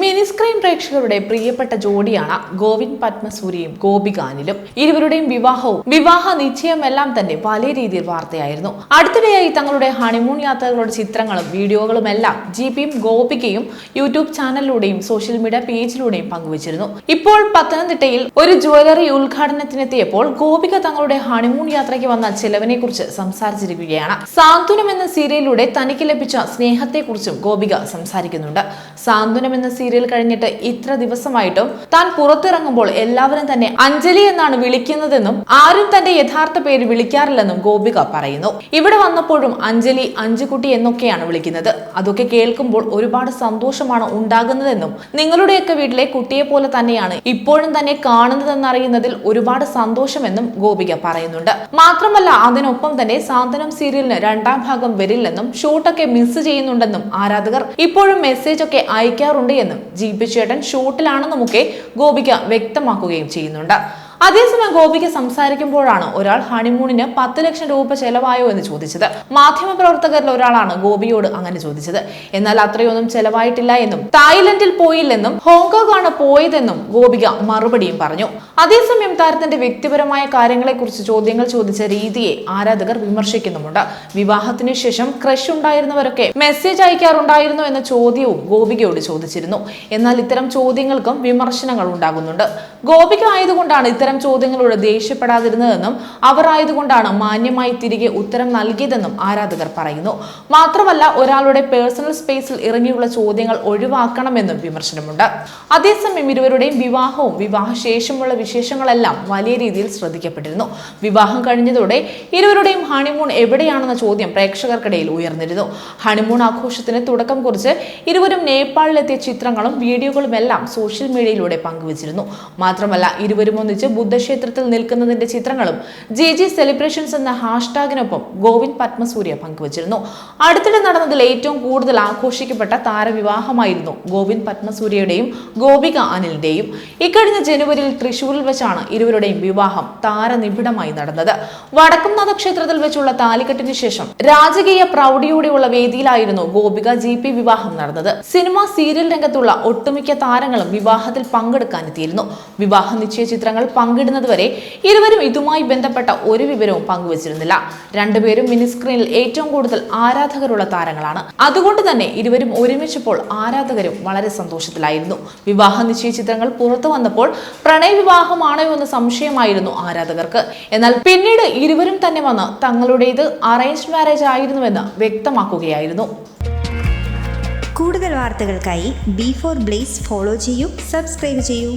Mini screen പ്രേക്ഷകരുടെ പ്രിയപ്പെട്ട ജോഡിയാണ് ഗോവിന്ദ് പത്മസൂര്യയും ഗോപികാനിലും. ഇരുവരുടെയും വിവാഹവും വിവാഹ നിശ്ചയമെല്ലാം തന്നെ വലിയ രീതിയിൽ വാർത്തയായിരുന്നു. അടുത്തിടെയായി തങ്ങളുടെ ഹണിമൂൺ യാത്രകളുടെ ചിത്രങ്ങളും വീഡിയോകളും എല്ലാം ജിപിയും ഗോപികയും യൂട്യൂബ് ചാനലിലൂടെയും സോഷ്യൽ മീഡിയ പേജിലൂടെയും പങ്കുവച്ചിരുന്നു. ഇപ്പോൾ പത്തനംതിട്ടയിൽ ഒരു ജ്വല്ലറി ഉദ്ഘാടനത്തിനെത്തിയപ്പോൾ ഗോപിക തങ്ങളുടെ ഹണിമൂൺ യാത്രയ്ക്ക് വന്ന ചെലവിനെ കുറിച്ച് സംസാരിച്ചിരിക്കുകയാണ്. സാന്ത്വനം എന്ന സീരിയലിലൂടെ തനിക്ക് ലഭിച്ച സ്നേഹത്തെക്കുറിച്ചും ഗോപിക സംസാരിക്കുന്നുണ്ട്. സാന്ത്വനം എന്ന സീരിയൽ കഴിഞ്ഞിട്ട് ഇത്ര ദിവസമായിട്ടും താൻ പുറത്തിറങ്ങുമ്പോൾ എല്ലാവരും തന്നെ അഞ്ജലി എന്നാണ് വിളിക്കുന്നതെന്നും ആരും തന്റെ യഥാർത്ഥ പേര് വിളിക്കാറില്ലെന്നും ഗോപിക പറയുന്നു. ഇവിടെ വന്നപ്പോഴും അഞ്ജലി അഞ്ചുകുട്ടി എന്നൊക്കെയാണ് വിളിക്കുന്നത്. അതൊക്കെ കേൾക്കുമ്പോൾ ഒരുപാട് സന്തോഷമാണ് ഉണ്ടാകുന്നതെന്നും നിങ്ങളുടെയൊക്കെ വീട്ടിലെ കുട്ടിയെ പോലെ തന്നെയാണ് ഇപ്പോഴും തന്നെ കാണുന്നതെന്നറിയുന്നതിൽ ഒരുപാട് സന്തോഷമെന്നും ഗോപിക പറയുന്നുണ്ട്. മാത്രമല്ല അതിനൊപ്പം തന്നെ സാന്ത്വനം സീരിയലിന് രണ്ടാം ഭാഗം വരില്ലെന്നും ഷൂട്ടൊക്കെ മിസ് ചെയ്യുന്നുണ്ടെന്നും ആരാധകർ ഇപ്പോഴും മെസ്സേജ് ഒക്കെ അയക്കാറുണ്ട് എന്നും ജി പി ചേട്ടൻ ഷൂട്ടിലാണെന്നുമൊക്കെ ഗോപിക വ്യക്തമാക്കുകയും ചെയ്യുന്നുണ്ട്. അതേസമയം ഗോപിക്ക് സംസാരിക്കുമ്പോഴാണ് ഒരാൾ ഹണിമൂണിന് പത്ത് ലക്ഷം രൂപ ചെലവായോ എന്ന് ചോദിച്ചത്. മാധ്യമപ്രവർത്തകരിൽ ഒരാളാണ് ഗോപിയോട് അങ്ങനെ ചോദിച്ചത്. എന്നാൽ അത്രയൊന്നും ചെലവായിട്ടില്ല എന്നും തായ്ലൻഡിൽ പോയില്ലെന്നും ഹോങ്കോങ് ആണ് പോയതെന്നും ഗോപിക മറുപടിയും പറഞ്ഞു. അതേസമയം താരത്തിന്റെ വ്യക്തിപരമായ കാര്യങ്ങളെക്കുറിച്ച് ചോദ്യങ്ങൾ ചോദിച്ച രീതിയെ ആരാധകർ വിമർശിക്കുന്നുമുണ്ട്. വിവാഹത്തിന് ശേഷം ക്രഷ് ഉണ്ടായിരുന്നവരൊക്കെ മെസ്സേജ് അയക്കാറുണ്ടായിരുന്നു എന്ന ചോദ്യവും ഗോപികയോട് ചോദിച്ചിരുന്നു. എന്നാൽ ഇത്തരം ചോദ്യങ്ങൾക്കും വിമർശനങ്ങൾ ഉണ്ടാകുന്നുണ്ട്. ഗോപിക ആയതുകൊണ്ടാണ് ഇത്തരം ചോദ്യങ്ങളോട് ദേഷ്യപ്പെടാതിരുന്നതെന്നും അവർ ആയതുകൊണ്ടാണ് മാന്യമായി തിരികെ ഉത്തരം നൽകിയതെന്നും ആരാധകർ പറയുന്നു. മാത്രമല്ല ഒരാളുടെ പേഴ്സണൽ സ്പേസിൽ ഇറങ്ങിയുള്ള ചോദ്യങ്ങൾ ഒഴിവാക്കണമെന്നും വിമർശനമുണ്ട്. അതേസമയം ഇരുവരുടെയും വിവാഹവും വിവാഹശേഷമുള്ള വിശേഷങ്ങളെല്ലാം വലിയ രീതിയിൽ ശ്രദ്ധിക്കപ്പെട്ടിരുന്നു. വിവാഹം കഴിഞ്ഞതോടെ ഇരുവരുടെയും ഹണിമൂൺ എവിടെയാണെന്ന ചോദ്യം പ്രേക്ഷകർക്കിടയിൽ ഉയർന്നിരുന്നു. ഹണിമൂൺ ആഘോഷത്തിന് തുടക്കം കുറിച്ച് ഇരുവരും നേപ്പാളിലെത്തിയ ചിത്രങ്ങളും വീഡിയോകളും എല്ലാം സോഷ്യൽ മീഡിയയിലൂടെ പങ്കുവച്ചിരുന്നു. മാത്രമല്ല ഇരുവരും ഒന്നിച്ച് ബുദ്ധക്ഷേത്രത്തിൽ നിൽക്കുന്നതിന്റെ ചിത്രങ്ങളും ജെ ജി സെലിബ്രേഷൻസ് എന്ന ഹാഷ്ടാഗിനൊപ്പം ഗോവിന്ദ് പത്മസൂര്യ പങ്കുവച്ചിരുന്നു. അടുത്തിടെ നടന്നതിൽ ഏറ്റവും കൂടുതൽ ആഘോഷിക്കപ്പെട്ട താരവിവാഹമായിരുന്നു ഗോവിന്ദ് പത്മസൂര്യയുടെയും ഗോപിക അനിലിന്റെയും. ഇക്കഴിഞ്ഞ ജനുവരിയിൽ തൃശൂരിൽ വെച്ചാണ് ഇരുവരുടെയും വിവാഹം താരനിബിഡമായി നടന്നത്. വടക്കുംനാഥ ക്ഷേത്രത്തിൽ വെച്ചുള്ള താലിക്കെട്ടിന് ശേഷം രാജകീയ പ്രൗഢിയോടെയുള്ള വേദിയിലായിരുന്നു ഗോപിക ജി പി വിവാഹം നടന്നത്. സിനിമ സീരിയൽ രംഗത്തുള്ള ഒട്ടുമിക്ക താരങ്ങളും വിവാഹത്തിൽ പങ്കെടുക്കാനെത്തിയിരുന്നു. വിവാഹ നിശ്ചയ ചിത്രങ്ങൾ പങ്കിടുന്നതുവരെ ഇരുവരും ഇതുമായി ബന്ധപ്പെട്ട ഒരു വിവരവും പങ്കുവച്ചിരുന്നില്ല. രണ്ടുപേരും മിനിസ്ക്രീനിൽ ഏറ്റവും കൂടുതൽ ആരാധകരുള്ള താരങ്ങളാണ്. അതുകൊണ്ട് തന്നെ ഇരുവരും ഒരുമിച്ചപ്പോൾ ആരാധകരും വളരെ സന്തോഷത്തിലായിരുന്നു. വിവാഹ നിശ്ചയ ചിത്രങ്ങൾ പുറത്തു വന്നപ്പോൾ പ്രണയ വിവാഹമാണോ എന്ന സംശയമായിരുന്നു ആരാധകർക്ക്. എന്നാൽ പിന്നീട് ഇരുവരും തന്നെ വന്ന് തങ്ങളുടേത് അറേഞ്ച് മാരേജ് ആയിരുന്നുവെന്ന് വ്യക്തമാക്കുകയായിരുന്നു. കൂടുതൽ വാർത്തകൾക്കായി ബി ഫോർ ബ്ലേസ് ഫോളോ ചെയ്യൂ സബ്സ്ക്രൈബ് ചെയ്യൂ.